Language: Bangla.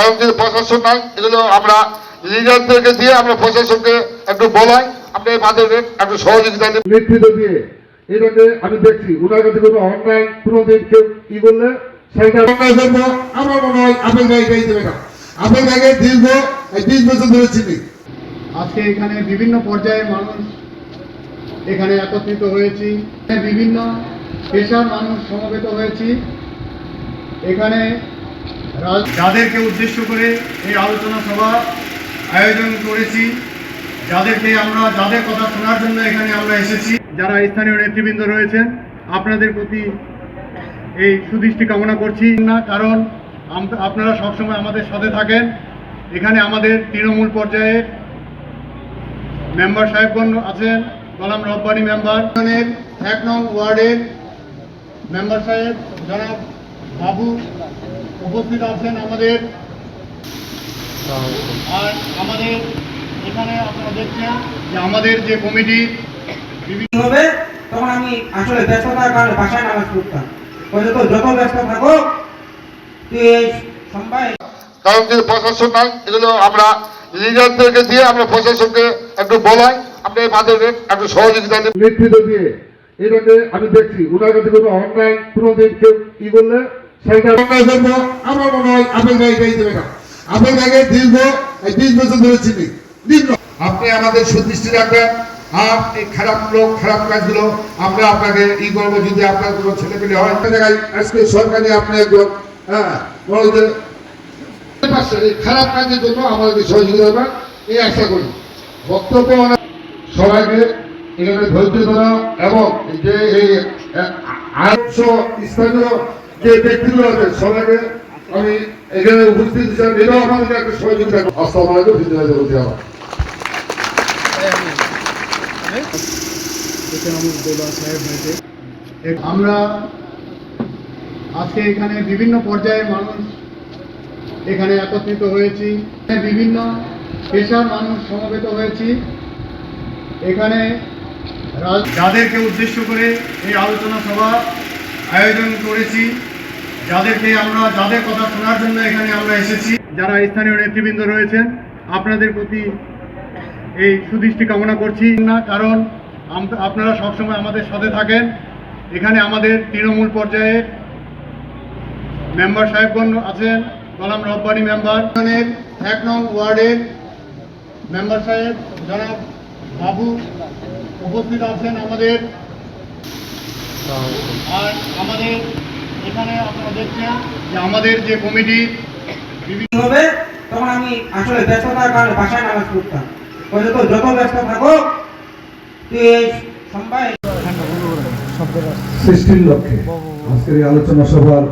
কারণ যদি প্রশাসন নাই এগুলো আমরা লিডারদেরকে দিয়ে আমরা প্রশাসনকে একটু বলাই আপনি আমাদেরকে একটু সহযোগিতা নেতৃত্ব দিয়ে। এটাকে আমি দেখছি ওনার কাছে কোনো অনলাইন কোনোদিন কেউ কি করলে সেইটা অন্যায় করব আমার মনে হয় আপেল দেবে না। আপেল ভাইকে দীর্ঘ এই বিশ বছর ধরে চিনি। আজকে এখানে বিভিন্ন পর্যায়ের মানুষ এখানে একত্রিত হয়েছি। বিভিন্ন পেশার মানুষ সমবেত হয়েছি। এখানে যাদেরকে উদ্দেশ্য করে এই আলোচনা সভা আয়োজন করেছি, যাদেরকে আমরা যাদের কথা শোনার জন্য এখানে আমরা এসেছি, যারা স্থানীয় নেতৃবৃন্দ রয়েছেন, আপনাদের প্রতি এই সুদৃষ্টি কামনা করছি। না, কারণ আপনারা সবসময় আমাদের সাথে থাকেন। এখানে আমাদের তৃণমূল পর্যায়ের মেম্বার সাহেবগণ আছেন, গোলাম রব্বানি মেম্বার। এক নং ওয়ার্ডের মেম্বার সাহেব, জনাব বাবু উপস্থিত আছেন আমাদের। আর আমাদের এখানে আপনারা দেখছেন যে আমাদের যে কমিটি বিভিন্ন হবে তখন আমি আসলে ব্যস্ততার কারণে বাসায় নামাজ পড়তাম। তো যত ব্যস্ত থাকো তুই এই কারণ যদি প্রশাসন নাই এগুলো আমরা লিডারদেরকে দিয়ে আমরা প্রশাসনকে একটু বলাই আপনি আমাদেরকে একটু সহযোগিতা নেতৃত্ব দিয়ে এটাকে আমি দেখছি ওনার কাছে কোনো অনলাইন কোনোদিন কেউ কি করলে? আপনি আমাদের সুদৃষ্টি রাখবেন এই খারাপ লোক, খারাপ কাজগুলো আমরা আপনাকে ই করব যদি আপনার কোনো ছেলে পেলে হয় আজকে সরকারি আপনি একজন হ্যাঁ খারাপ কাজের জন্য আমাদের সহযোগিতা করবেন, এই আশা করি। বক্তব্য সবাইকে এখানে ধৈর্য ধরা এবং যে, এই আটশ স্থানীয় যে ব্যক্তিগুলো আছে সবাইকে আমি এখানে উপস্থিত ছিলাম এটাও আমাদের একটা সহযোগিতা আসসালামু আলাইকুম জিন্দাবাদ বলতে আমার আমরা আজকে এখানে বিভিন্ন পর্যায়ের মানুষ এখানে একত্রিত হয়েছি। বিভিন্ন পেশার মানুষ সমবেত হয়েছি। এখানে যাদেরকে উদ্দেশ্য করে এই আলোচনা সভা আয়োজন করেছি। যাদেরকে আমরা, যাদের কথা শোনার জন্য এখানে আমরা এসেছি, যারা স্থানীয় নেতৃবৃন্দ রয়েছেন, আপনাদের প্রতি এই সুদৃষ্টি কামনা করছি। না, কারণ আপনারা সবসময় আমাদের সাথে থাকেন। এখানে আমাদের তৃণমূল পর্যায়ের মেম্বার সাহেবগণ আছেন, গোলাম রব্বানি মেম্বার। এক নং ওয়ার্ডের মেম্বার সাহেব, জনাব বাবু উপস্থিত আছেন আমাদের। আর আমাদের এখানে আপনারা দেখছেন যে আমাদের যে কমিটি বিভিন্ন হবে তখন আমি আসলে ব্যস্ততার কারণে বাসায় নামাজ পড়তাম। বলে তো যত ব্যস্ত থাকো তুই এই সৃষ্টির লক্ষ্যে। আজকের এই আলোচনা সভার